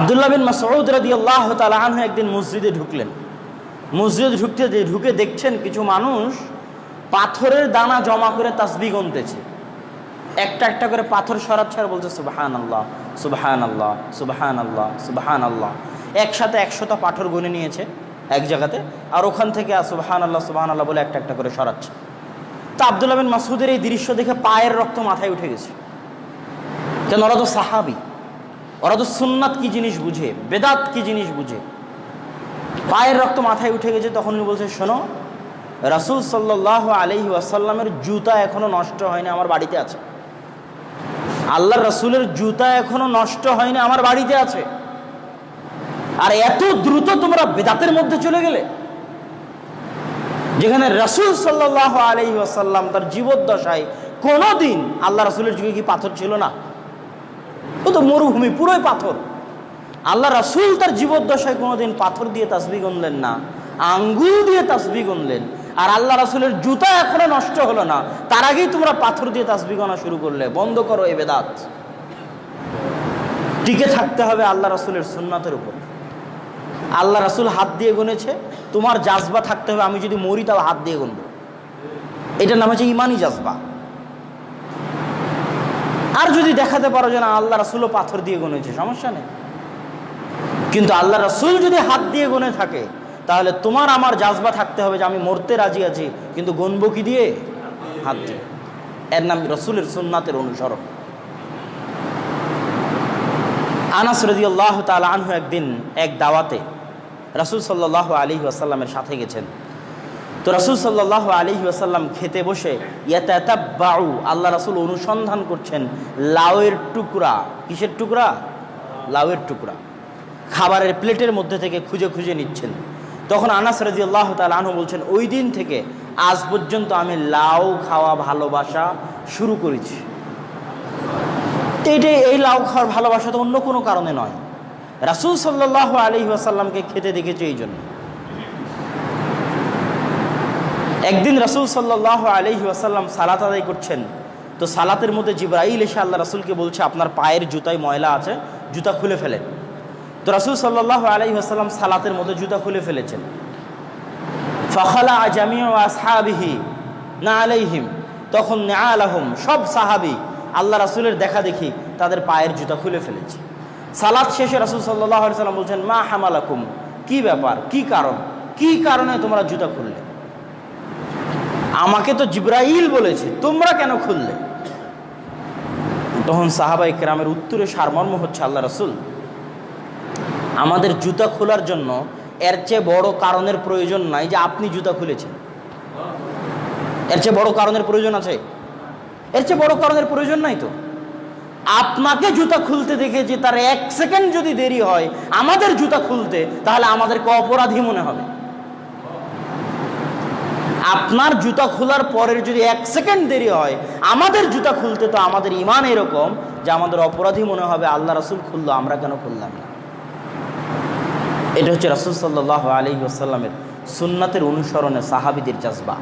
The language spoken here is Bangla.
আবদুল্লাহ বিন মাসউদ রাদি আল্লাহ তালাহ একদিন মসজিদে ঢুকলেন। মসজিদে ঢুকতে ঢুকে দেখছেন কিছু মানুষ পাথরের দানা জমা করে তাসবি গুনতেছে। একটা একটা করে পাথর সরাচ্ছে আর বলছে সুবাহান আল্লাহ সুবাহান আল্লাহ আল্লাহ আল্লাহ একসাথে একশোটা পাথর গুনে নিয়েছে এক জায়গাতে আর ওখান থেকে সুবাহান আল্লাহ সুবাহান আল্লাহ বলে একটা একটা করে সরাচ্ছে। তা আবদুল্লাহ বিন মাসুদের এই দৃশ্য দেখে পায়ের রক্ত মাথায় উঠে গেছে। কেন? ওরা তো সাহাবি। ওরা তো সুন্নাত কি জিনিস বুঝে, বেদাত কি জিনিস বুঝে। পায়ের রক্ত মাথায় উঠে গেছে, তখন উনি বলছে, শোনো, রাসুল সাল্লাহ আলহি আসাল্লামের জুতা এখনও নষ্ট হয়নি, আমার বাড়িতে আছে। আল্লাহ রসুলের জুতা এখনও নষ্ট হয়নি, আমার বাড়িতে আছে। আর এত দ্রুত তোমরা বেদাতের মধ্যে চলে গেলে। যেখানে রসুল সাল্লাহ আলহি আসাল্লাম তার জীবদ্দশায় কোনোদিন আল্লাহ রসুলের যুগে কি পাথর ছিল না? ও তো মরুভূমি, পুরোই পাথর। আল্লাহ রাসুল তার জীবদ্দশায় কোনোদিন পাথর দিয়ে তাসবি গুনলেন না, আঙ্গুল দিয়ে তাসবি গুনলেন। আর আল্লাহ রাসুলের জুতা এখনও নষ্ট হলো না, তার আগেই তোমরা পাথর দিয়ে তাসবি গোনা শুরু করলে। বন্ধ করো এ বেদাত। টিকে থাকতে হবে আল্লাহ রাসুলের সুন্নাতের উপর। আল্লাহ রাসুল হাত দিয়ে গুনেছে, তোমার জাজবা থাকতে হবে, আমি যদি মরি তাও হাত দিয়ে গুনবো। এটার নাম হচ্ছে ইমানি জাজবা। আর যদি দেখাতে পারো যে না, আল্লাহ রাসুলও পাথর দিয়ে গুনেছে সমস্যা নেই। কিন্তু আল্লাহ রাসুল যদি হাত দিয়ে গুনে থাকে, তাহলে তোমার আমার জাজবা থাকতে হবে যে আমি মরতে রাজি আছি, কিন্তু গনব কি দিয়ে? হাত দিয়ে। এর নাম রসুলের সুন্নাতের অনুসরণ। আনাস রদি আল্লাহ তাল আনহু একদিন এক দাওয়াতে রাসুল সাল্লাহ আলী আসাল্লামের সাথে গেছেন। তো রাসুল সাল্লাহ আলী আসাল্লাম খেতে বসে বাউ আল্লাহ রাসুল অনুসন্ধান করছেন, লাউয়ের টুকরা কিসের টুকরা? লাউয়ের টুকরা। খাবারের প্লেটের মধ্যে থেকে খুঁজে খুঁজে নিচ্ছেন। তখন আনাস রাজি আল্লাহ তালু বলছেন, ওই দিন থেকে আজ পর্যন্ত আমি লাউ খাওয়া ভালোবাসা শুরু করেছি। তো এটাই এই লাউ খাওয়ার ভালোবাসা তো অন্য কোনো কারণে নয়। রাসুল সাল্লাহ আলী আসাল্লামকে খেতে দেখেছে এই জন্য। একদিন রাসুল সাল্লাহ আলহি সালাত আদায় করছেন। তো সালাতের মধ্যে জিব্রাইল এসে আল্লাহ রাসুলকে বলছে, আপনার পায়ের জুতায় ময়লা আছে, জুতা খুলে ফেলেন। তো রাসুল সাল্লাহ আলহি সালাতের মধ্যে জুতা খুলে ফেলেছেন। ফখলা আজামিয়া আসহাবিহি না আলাইহিম তখন না আলহম সব সাহাবি আল্লাহ রাসুলের দেখা দেখি তাদের পায়ের জুতা খুলে ফেলেছে। সালাত শেষে রাসুল সাল্লাহ সাল্লাম বলছেন, মা হামালাকুম, কি ব্যাপার, কি কারণ, কি কারণে তোমরা জুতা খুললে? আমাকে তো জিব্রাইল বলেছে, তোমরা কেন খুললে? তখন সাহাবাই কেরামের উত্তরে সারমর্ম হচ্ছে আল্লাহ রসুল। আমাদের জুতা খোলার জন্য এর চেয়ে বড় কারণের প্রয়োজন নাই যে আপনি জুতা খুলেছেন। এর চেয়ে বড় কারণের প্রয়োজন আছে? এর চেয়ে বড় কারণের প্রয়োজন নাই তো। আপনাকে জুতা খুলতে দেখে যে তার এক সেকেন্ড যদি দেরি হয়, আমাদের জুতা খুলতে, তাহলে আমাদেরকে অপরাধী মনে হবে। আপনার জুতা খোলার পরের যদি এক সেকেন্ড দেরি হয়, আমাদের জুতা খুলতে তো আমাদের ইমান এরকম যে আমাদের অপরাধী মনে হবে, আল্লাহ রাসুল খুললো, আমরা কেন খুললাম না? এটা হচ্ছে রাসুল সাল্লাহ আলী আসাল্লামের সুন্নাতের অনুসরণে সাহাবিদের চাষবা